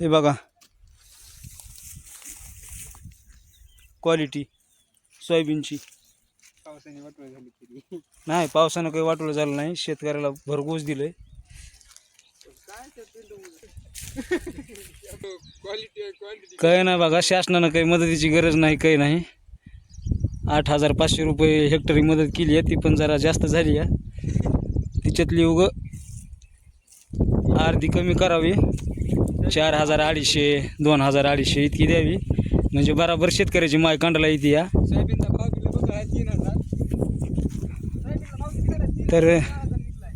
हे बघा. क्वालिटी सोयाबीनची. पावसाने वाटोळ झाली नाही पावसानं काही वाटवलं झालं नाही. शेतकऱ्याला भरघोस दिलंय. काही नाही बघा शासनानं काही मदतीची गरज नाही काही नाही. आठ हजार पाचशे रुपये हेक्टरी मदत केली आहे. ती पण जरा जास्त झाली आहे. तिच्यातली उग अर्धी कमी करावी. चार हजार अडीचशे दोन हजार अडीचशे इतकी द्यावी. म्हणजे बराबर शेतकऱ्याची माय कांडाला येते या. तर निघलाय.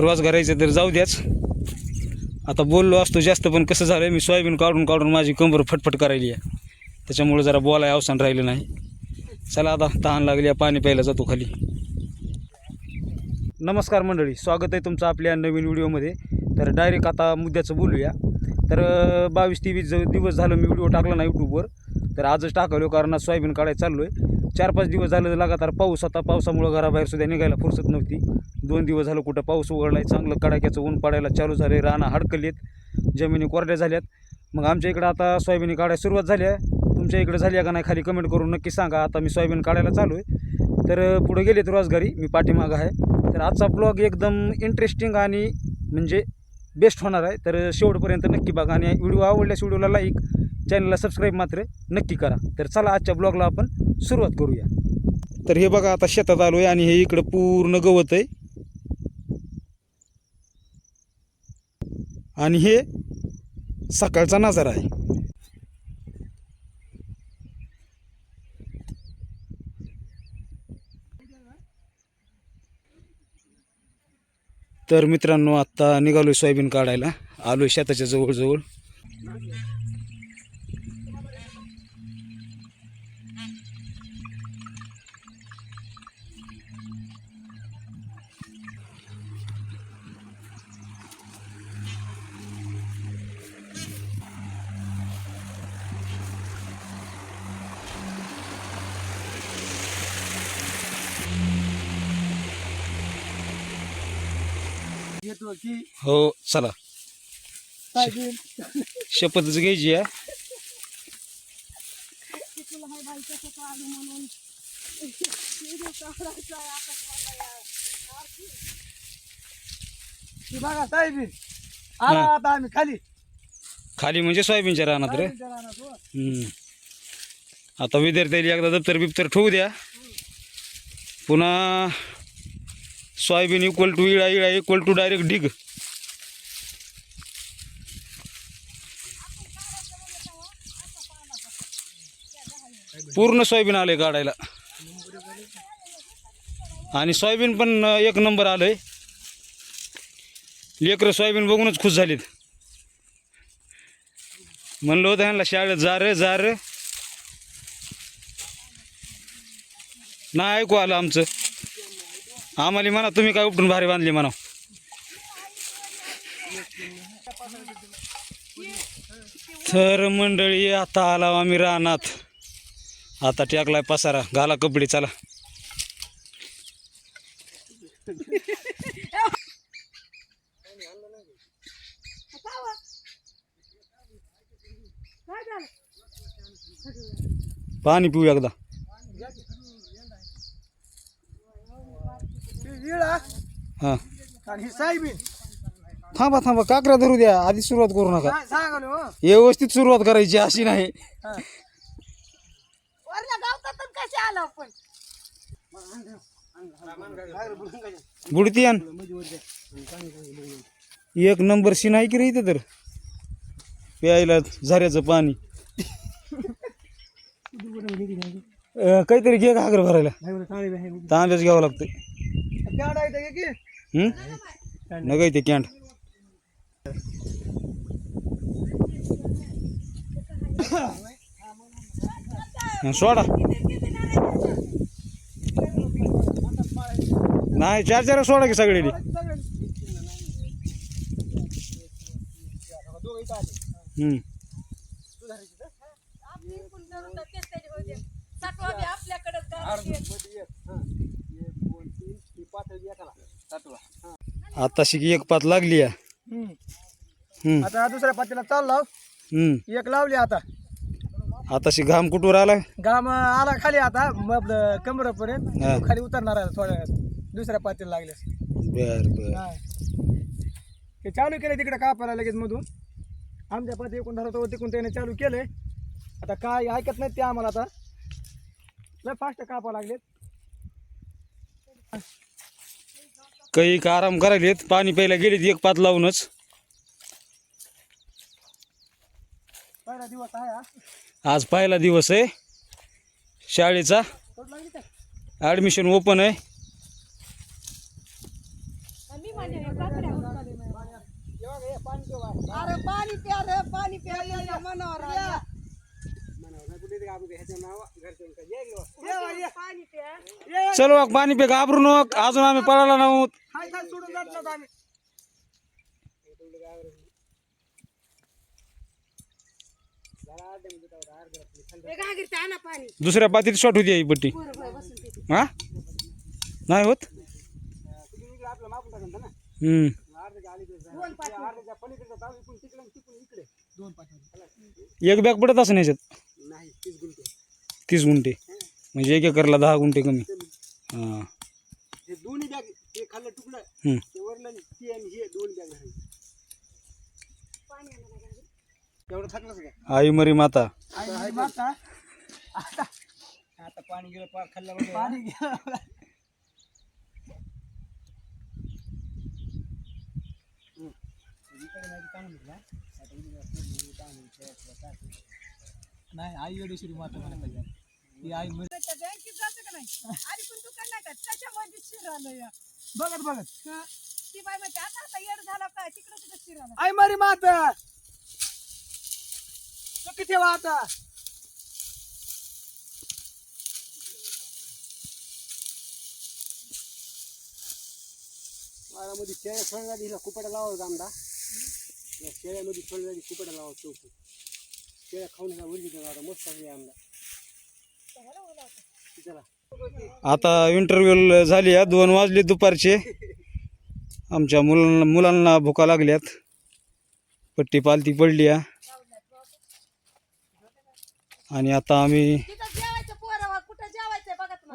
रोजगाराचं तर जाऊ द्याच. आता बोललो असतो जास्त पण कसं झालं मी सोयाबीन काढून काढून माझी कंबर फटफट करायली आहे. त्याच्यामुळे जरा बोलाय अवसान राहिलं नाही. चला आता तहान लागली आहे, पाणी प्यायला जातो खाली. नमस्कार मंडळी स्वागत आहे तुमचं आपल्या नवीन व्हिडिओमध्ये. तर डायरेक्ट आता मुद्द्याचं बोलूया. तर बावीस तेवीस दिवस झालं मी व्हिडिओ टाकला ना यूट्यूबवर तर आजच टाकलो कारण आज सोयाबीन काढायला चाललो आहे चार पाच दिवस झालं लगातार पाऊस आता पावसामुळं घराबाहेर सुद्धा निघायला फुरसत नव्हती. दोन दिवस झालं कुठं पाऊस उघडलाय. चांगलं कडाक्याचं ऊन पडायला चालू झाले रानं हडकलीत. जमिनी कोरड्या झाल्यात. मग आमच्या इकडं आता सोयाबीन काढायला सुरुवात झाली आहे. तुमच्या इकडे झाली आहे का नाही खाली कमेंट करून नक्की सांगा. आता मी सोयाबीन काढायला चालू आहे तर अं, पुढे गेलेत रोजगारी. मी पाठीमागं आहे. तर आजचा ब्लॉग एकदम इंटरेस्टिंग आणि म्हणजे बेस्ट होणार आहे. तर शेवटपर्यंत नक्की बघा आणि व्हिडिओ आवडल्यास व्हिडिओला लाईक चॅनलला सबस्क्राईब मात्र नक्की करा. तर चला आजच्या ब्लॉगला आपण सुरुवात करूया. तर हे बघा आता शेतात आलो आहे आणि हे इकडं पूर्ण गवत आहे. आणि हे सकाळचा नजारा आहे. तर मित्रांनो आत्ता निघालो सोयाबीन काढायला. आलो शेताच्या जवळजवळ. हो चला. शपथच घ्यायची आहे ती बघा सोयाबीन. आला हा. आता आम्ही खाली. खाली म्हणजे सोयाबीनच्या रानात रे. रानात, हो. हम्म. आता विद्यार्थ्याला एकदा दप्तर बिप्तर ठेवू द्या. पुन्हा सोयाबीन इक्वल टू इळा इळा इक्वल टू डायरेक्ट डिग पूर्ण सोयाबीन आलंय काढायला. आणि सोयाबीन पण एक नंबर आलंय. लेकरं सोयाबीन बघूनच खुश झालीत. म्हणलं होतं ह्यांना शाळेत जा रे जा रे. नाही ऐकू आलं आमचं. आम्हाला म्हणा तुम्ही काय उपटून भारी बांधली म्हणा. तर मंडळी आता आला आम्ही रानात. आता टाकलाय पसारा. घाला कपडे चला. पाणी पिऊ एकदा. विळा हां. आणि ही. सोयाबीन थांबा थांबा काकरा धरू द्या. आधी सुरुवात करू नका. सांगालो हो. व्यवस्थित सुरुवात करायची अशी नाही. हा. वरल्या गावतात कसे आलो आपण? बुडती आण एक नंबर शी नाही की रे इथं तर? प्यायला झऱ्याचं पाणी. अं, काहीतरी घे घागर भरायला? तांब्याच घ्यावं लागतं नका इथे कॅन्ट सोडा. नाही चार चार सोडा की सगळे हम्म साठवा बी आपल्याकडेच गावात. आता शिकी एक पात लागली आहे हम्म, आता दुसऱ्या पातीला चाल लाव हम्म. एक लावली आता. आताशी घाम कुठवर आला? घाम आला खाली आता आपलं कमरेपर्यंत. हा. खाली उतरणार आहे थोड्या वेळात. दुसऱ्या पातीला लागल्यास. बर बर. हा. ते चालू केले तिकडे कापायला लगेच मधून. आमच्या पाती एकूण धरतो तिकून त्याने चालू केले आता काय ऐकत नाही ते आम्हाला आता. लय फास्ट कापा लागलेत. काही का आराम करायलेत? पाणी प्यायला गेलेत एक पात लावूनच. पहिला दिवस आहे हा. आज पहिला दिवस आहे. शाळेचा? ॲडमिशन ओपन आहे. पाणी प्या रे पाणी प्या या मनावर आल्या. ये बा, ये. पाणी प्या ये. चल वाग पाणी पे घाबरू नक. अजून आम्ही पळाला नव्हत हे दुसऱ्या पातीत शॉट होती ही बसून तिथे. हा? नाही होत? हम्म. एक बॅग पडत असं याच्यात नाही तीस गुंठे. तीस गुंठे. म्हणजे एक एकरला दहा गुंठे कमी. हाँ. हे दोन्ही बॅग हे खाल्लं तुकडं हम्म. ते वरलं ती आणि हे दोन बॅग आहे एवढं थकलंच काय आई मरी माता. आई माता. आता. आता पाणी गेलं पार खाल्लं पाणी गेलं. नाही आई एवढी माता मला पाहिजे ती आई मरी त्या बँकेत जातं का नाही? आधी पण तू नाही का? त्याच्यामध्ये शिरालं या. बघत बघत. हं. ती बाई म्हणते आता आता येड झाला काय तिकडं तिकडं शिरालं आई मरी माता चुकी ठेवा आता. वाडामध्ये शेळ्या सोडण्यासाठी हिला कुपाड्या लावायचा आमदा या शेळ्यामध्ये सोडण्यासाठी कुपाड्या लावा चौक खाऊन ह्या आता मस्त चला. आता इंटरव्ह्यू झाली आहे दोन वाजले दुपारचे. आमच्या मुलांना मुलांना भुका लागल्यात. पट्टी पालती पडली आहे आणि आता आम्ही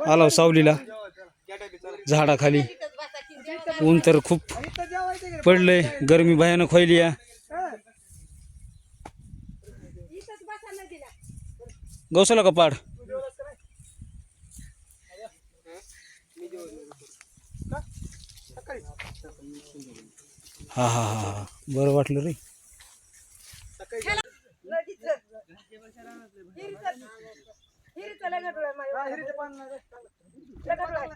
आलो सावलीला. झाडाखाली. ऊन तर खूप पडलंय गरमी भयानक व्हायली आहे गौसला का पाड? हा हा हा हा. बरं वाटलं रे. नदीचं हिरीचं हिरीचं लग्न डोळं माझ्या. लग्न डोळं.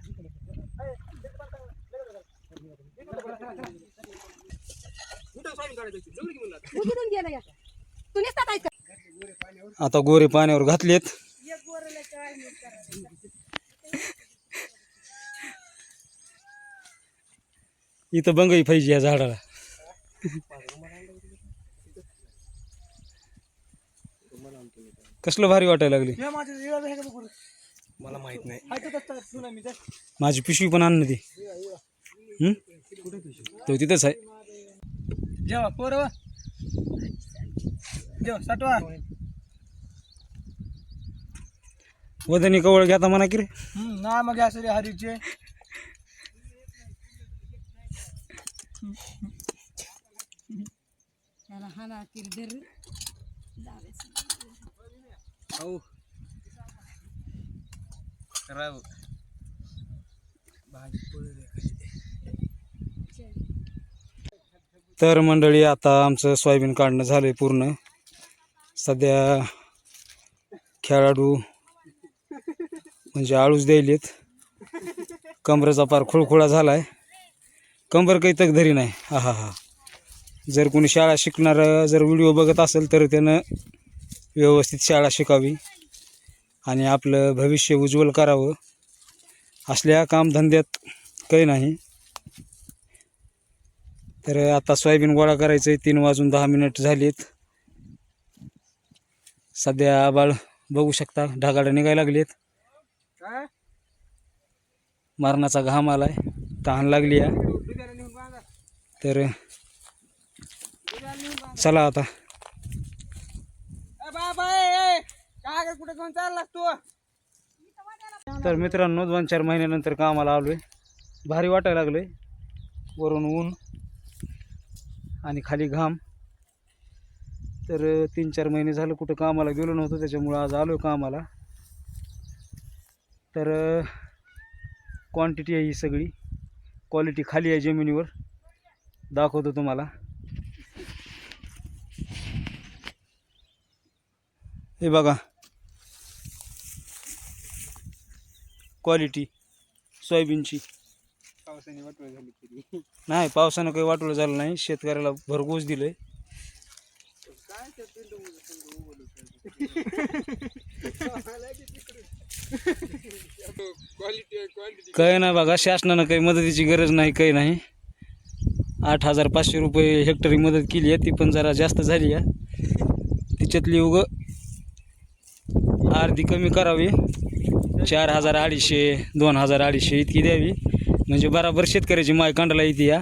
उचलून गेलं या. तू नुसता काय कर आता गोरे पाण्यावर घातलेत. इथं बंगई पाहिजे या झाडाला. कसलं भारी वाटायला लागली. मला माहीत नाही. माझी पिशवी पण आण ना ती. हं? तो तिथंच आहे. जेवा पोरं जेवा साठवा. वदनी कवळ घ्या म्हणा की रे? ना मग असं रे हरीचे. त्याला हाना किरदर हो खराब तर मंडळी आता आमचं सोयाबीन काढणं झालंय पूर्ण. सध्या खेळाडू म्हणजे आळूच द्यायलेत. कमरेचा पार खुळखुळा झालाय. कंबर काही तक धरी नाही. हा हा. हा जर कोणी शाळा शिकणार जर व्हिडिओ बघत असेल तर त्यानं व्यवस्थित शाळा शिकावी. आणि आपलं भविष्य उज्ज्वल करावं. असल्या कामधंद्यात काही नाही. तर आता सोयाबीन गोळा करायचं आहे तीन वाजून दहा मिनिट झालीत. सध्या आबाळ बघू शकता. ढगाडं निघायला लागलेत. मरणाचा घाम आलाय. तहान लागली आहे. तर चला आता. कुठे घेऊन चालला तू तर मित्रांनो दोन चार महिन्यानंतर कामाला आलो आहे भारी वाटायला लागलोय. वरून ऊन आणि खाली घाम. तर तीन चार महिने झालं कुठं कामाला गेलो नव्हतो त्याच्यामुळं आज आलो कामाला. तर क्वांटिटी आहे ही सगळी. क्वालिटी खाली आहे जमिनीवर. दाखवतो तुम्हाला. हे बघा. क्वालिटी सोयाबीनची. पावसाने वाटवं झाली नाही पावसानं काही वाटलं झालं नाही. शेतकऱ्याला भरघोस दिलंय. काय नाही बघा शासनानं काही मदतीची गरज नाही काही नाही. आठ हजार पाचशे रुपये हेक्टरी मदत केली आहे ती पण जरा जास्त झाली आहे. तिच्यातली उग अर्धी कमी करावी. चार हजार अडीचशे दोन हजार अडीचशे इतकी द्यावी. म्हणजे बराबर शेतकऱ्याची माय कांडाला येते या.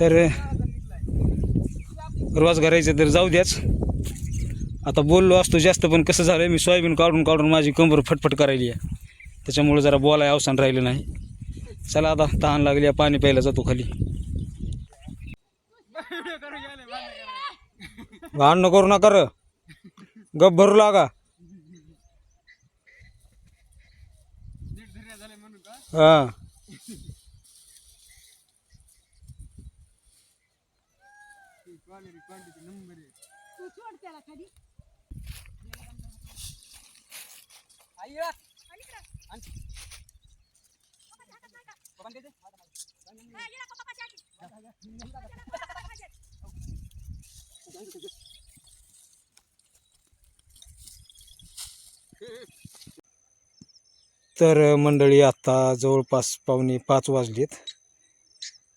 तर. रोजगारायचं तर जाऊ द्याच. आता बोललो असतो जास्त पण कसं झालं मी सोयाबीन काढून काढून माझी कंबर फटफट करायली आहे. त्याच्यामुळे जरा बोलाय अवसान राहिलं नाही. चला आता तहान लागली आहे, पाणी प्यायला जातो खाली. भांडणं करू नका र. गप भरू लागा. हा. तू सोड त्याला खाली आई या. तर मंडळी आत्ता जवळपास पावणे पाच वाजलेत.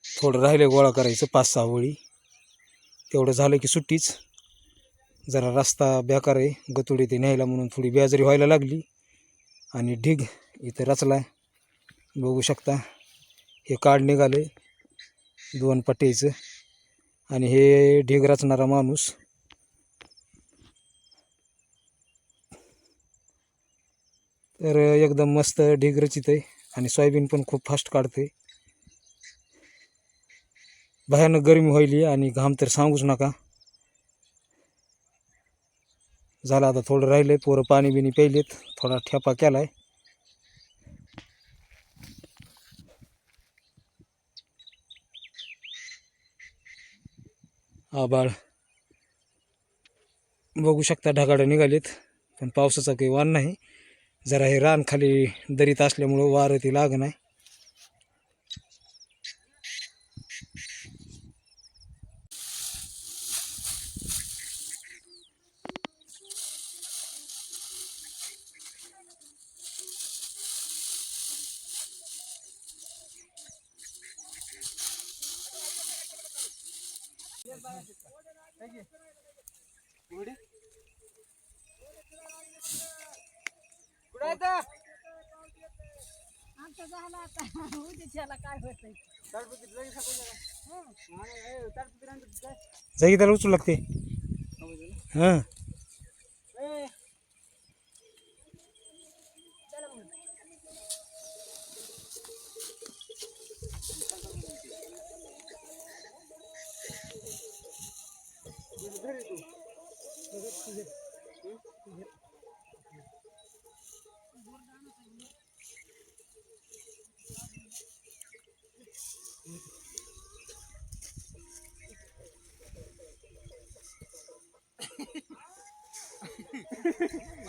थोडं राहिले गोळा करायचं पाच सहा वळी. तेवढं झालं की सुट्टीच. जरा रस्ता बेकार आहे गतुडी ते न्यायला म्हणून थोडी बेजारी व्हायला लागली. आणि ढीग इथं रचला आहे बघू शकता हे काढ निघाले दोन पट्ट्याचं. आणि हे ढीग रचणारा माणूस. तर एकदम मस्त ढीग रचित आहे आणि सोयाबीन पण खूप फास्ट काढते भयानक गरमी व्हायली आणि घाम तर सांगूच नका. झालं आता थोडं राहिलं आहे पोरं पाणी बिणी प्यायलेत थोडा ठेपा आहे आबाळ. बघू शकता ढगाडं निघालेत पण पावसाचा काही वाण नाही. जरा हे रान खाली दरीत असल्यामुळं वारं ती लाग नाही कुठं आहे तर? आमचं झालं आता. उद्याच्याला काय होतंय. हा? जागी त्याला उचलू लागते. हां. ए,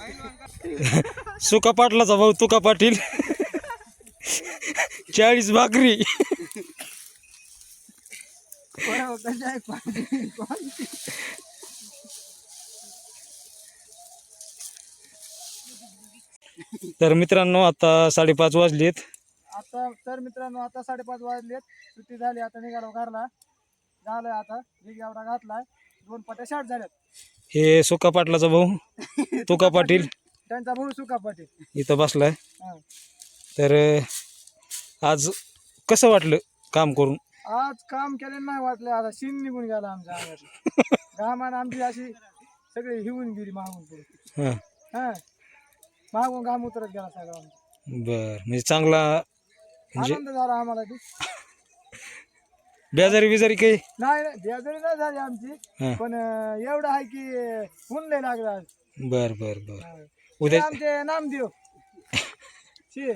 सुका पाटलाचा भाऊ तुका पाटील. चाळीस भाकरी. तर मित्रांनो आता साडेपाच वाजलेत. आता तर मित्रांनो आता साडेपाच वाजलेत. सुट्टी झाली आता निघालो घरला. झालंय आता निघावडा घातलाय. दोन पट्या शार्ट झाल्यात. हे सुका पाटलाचा भाऊ. तुका पाटील. त्यांचा भाऊ सुका पाटील. इथं बसलाय. हा. तर आज कसं वाटलं काम करून? आज काम केलं नाही वाटलं. आता शिन निघून गेला आमच्या अंगात घामानं आमची अशी सगळी हिवून गेली मागून पुढे. हां. हा. मागून घाम उतरत गेला सगळा. आमचा. बर म्हणजे चांगला म्हणजे आनंद झाला आम्हाला बी. बेजारी बिजारी काही? नाही नाही बेजारी नाही झाली आमची. पण अं, एवढं आहे की ऊन नाही लागलं बर बर बर. उद्या ते आमचे नामदेव. शे.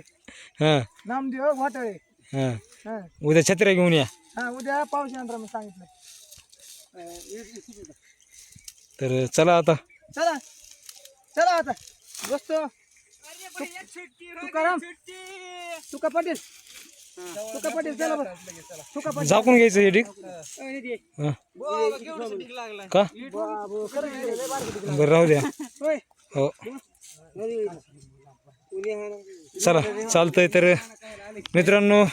हां. नामदेव घोटाळे. हां. हा. उद्या छत्र्या घेऊन या. हा उद्या पाऊस यंत्र मी सांगितलं. तर चला आता. चला. चला आता. बसतो तुकाराम तुका पाटील पाटील चला पाटील झाकून घ्यायचं हे ठीक हां का. बरं राहू द्या. होय. हो. चला चालतंय तर. मित्रांनो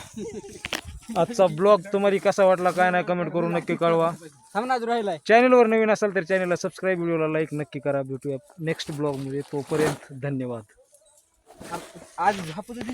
आजचा ब्लॉग तुम्हाला कसा वाटला काय नाही कमेंट करून नक्की कळवा. राहिलाय. चॅनलवर नवीन असाल तर चॅनलला सबस्क्राईब व्हिडिओला लाईक नक्की करा. भेटूया नेक्स्ट ब्लॉगमध्ये. तोपर्यंत धन्यवाद. आज झापू दे.